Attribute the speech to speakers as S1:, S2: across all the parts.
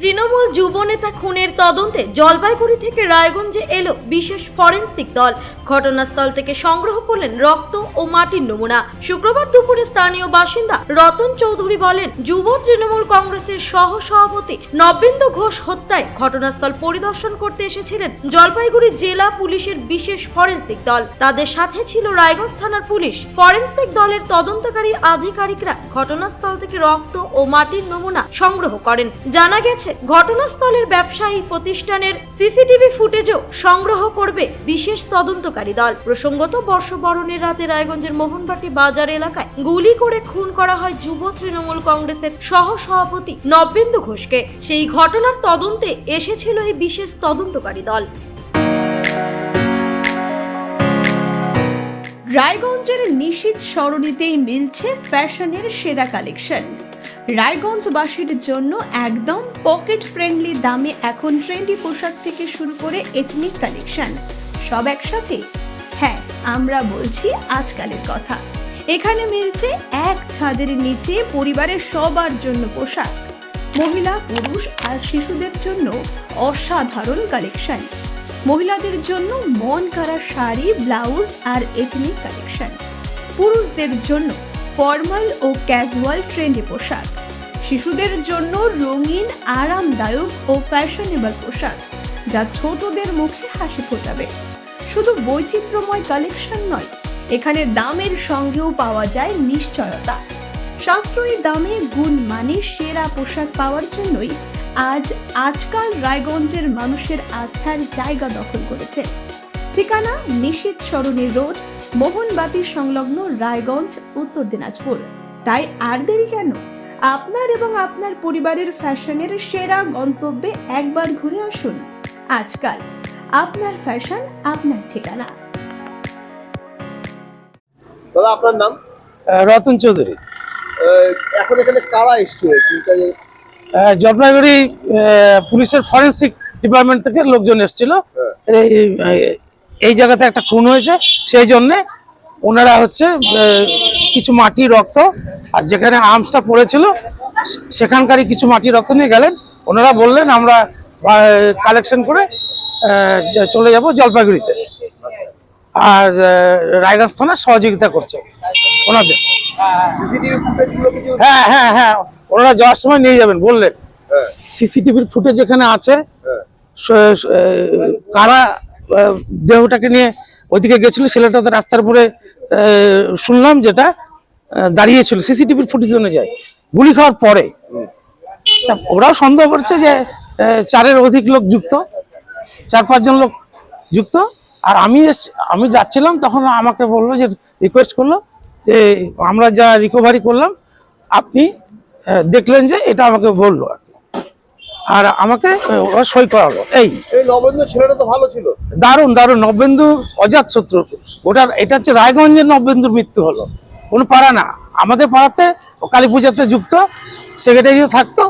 S1: তৃণমূল যুবনেতা খুনের তদন্তে জলপাইগুড়ি থেকে রায়গঞ্জে এলো বিশেষ ফরেন্সিক দল। ঘটনাস্থল থেকে সংগ্রহ করলেন রক্ত ও মাটির নমুনা। শুক্রবার দুপুরে স্থানীয় বাসিন্দা রতন চৌধুরী বলেন, যুব তৃণমূল কংগ্রেসের সহ সভাপতি নবেন্দু ঘোষ হত্যায় ঘটনাস্থল পরিদর্শন করতে এসেছিলেন জলপাইগুড়ি জেলা পুলিশের বিশেষ ফরেন্সিক দল। তাদের সাথে ছিল রায়গঞ্জ থানার পুলিশ। ফরেন্সিক দলের তদন্তকারী আধিকারিকরা ঘটনাস্থল থেকে রক্ত ও মাটির নমুনা সংগ্রহ করেন। জানা গেছে ঘটনাস্থলের ব্যবসায়ী প্রতিষ্ঠানের সিসিটিভি ফুটেজও সংগ্রহ করবে বিশেষ তদন্তকারী দল। প্রসঙ্গত, বর্ষবরণের রাতে রায়গঞ্জের মোহনবাটি বাজার এলাকায় গুলি করে খুন করা হয় যুব তৃণমূল কংগ্রেসের সহ সভাপতি নবেন্দু ঘোষকে। সেই ঘটনার তদন্তে এসেছিল এই বিশেষ তদন্তকারী দল।
S2: রায়গঞ্জের নিশীত সরণিতেই মিলছে ফ্যাশনের সেরা কালেকশন। রায়গঞ্জবাসীর জন্য একদম পকেট ফ্রেন্ডলি দামে, এখন ট্রেন্ডি পোশাক থেকে শুরু করে এথনিক কালেকশন সব একসাথে? হ্যাঁ আমরা বলছি আজকালের কথা। এখানে মিলছে এক ছাদের নিচে পরিবারের সবার জন্য পোশাক। মহিলা, পুরুষ আর শিশুদের জন্য অসাধারণ কালেকশন মহিলাদের জন্য মন কারা শাড়ি ব্লাউজ আর এথনিক কালেকশন পুরুষদের জন্য ফর্মাল ও ক্যাজুয়াল ট্রেন্ডি পোশাক। শিশুদের জন্য রঙিন, আরামদায়ক ও ফ্যাশনেবল পোশাক, যা ছোটদের মুখে হাসি ফোটাবে। শুধু বৈচিত্র্যময় কালেকশন নয়, এখানে দামের সঙ্গেও পাওয়া যায় নিশ্চয়তা। সাশ্রয়ী দামে গুণ মানে সেরা পোশাক পাওয়ার জন্যই আজ আজকাল রায়গঞ্জের মানুষের আস্থার জায়গা দখল করেছে। ঠিকানা নিশীত সরণী রোড, মোহনবাতি সংলগ্ন রায়গঞ্জ, উত্তর দিনাজপুর। তাই আর দেরি কেন? আপনার এবং আপনার পরিবারের ফ্যাশনের সেরা গন্তব্যে একবার ঘুরে আসুন। আজকাল আপনার ফ্যাশন আপনার ঠিকানা।
S3: দাদা আপনার নাম?
S4: রতন চৌধুরী।
S3: আহ, এখন এখানে কারা এসছে?
S4: জলপাইগুড়ি পুলিশের ফরেন্সিক ডিপার্টমেন্ট থেকে লোকজন এসেছিল।
S3: হ্যাঁ।
S4: এই এই- এই জায়গাতে একটা খুন হয়েছে সেই জন্যে ওনারা হচ্ছে কিছু মাটি রক্ত আর যেখানে আর্মসটা পড়েছিল সেখানকারই কিছু মাটি রক্ত নিয়ে গেলেন। ওনারা বললেন আমরা কালেকশন করে চলে যাব জলপাইগুড়িতে। আর রায়গঞ্জ থানা সহযোগিতা করছে ওনাদের। হ্যাঁ হ্যাঁ হ্যাঁ ওনারা যাওয়ার সময় নিয়ে যাবেন বললেন।
S3: হ্যাঁ।
S4: সিসিটিভির ফুটেজ যেখানে আছে।
S3: হ্যাঁ।
S4: কারা দেহটাকে নিয়ে ওইদিকে গেছিল, ছেলেটা রাস্তার উপরে শুনলাম যেটা দাঁড়িয়েছিল, সিসিটিভির ফুটেজ অনুযায়ী। গুলি খাওয়ার পরে। ওরাও সন্দেহ করছে যে চারের অধিক লোক যুক্ত, চার পাঁচজন লোক যুক্ত। আর আমি আমি যাচ্ছিলাম, তখন আমাকে বলল যে রিকোয়েস্ট করল যে, আমরা যা রিকভারি করলাম, আপনি দেখলেন যে, এটা আমাকে বলল আর আমাকে ওরা সই করালো। এই।
S3: এই নবেন্দ্র ছেলেটা তো ভালো ছিল।
S4: দারুণ দারুণ। নবেন্দু অজাত শত্রু। ওটার এটা হচ্ছে রায়গঞ্জের নবেন্দুর মৃত্যু হলো। কোনো পাড়া না। আমাদের পাড়াতে কালী পূজাতে যুক্ত সেক্রেটারিও থাকতো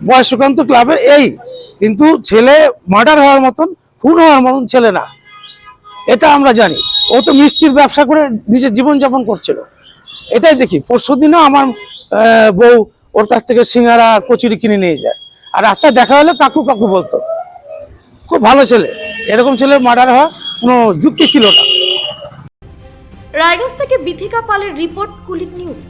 S4: বয়স সুকান্ত ক্লাবের এই। কিন্তু ছেলে মার্ডার হওয়ার মতন খুন হওয়ার মতন ছেলে না। এটা আমরা জানি। ও তো মিষ্টির ব্যবসা করে নিজের জীবনযাপন করছিল। এটাই দেখি। পরশু দিনও আমার বউ ওর কাছ থেকে সিঙ্গারা কচুরি কিনে নিয়ে যায়। আর রাস্তায় দেখা হলে কাকু কাকু বলতো। খুব ভালো ছেলে। এরকম ছেলে মার্ডার হওয়া কোনো যুক্তি ছিল না।
S1: রায়গঞ্জ থেকে বিথিকা পালের রিপোর্ট কুলিক নিউজ।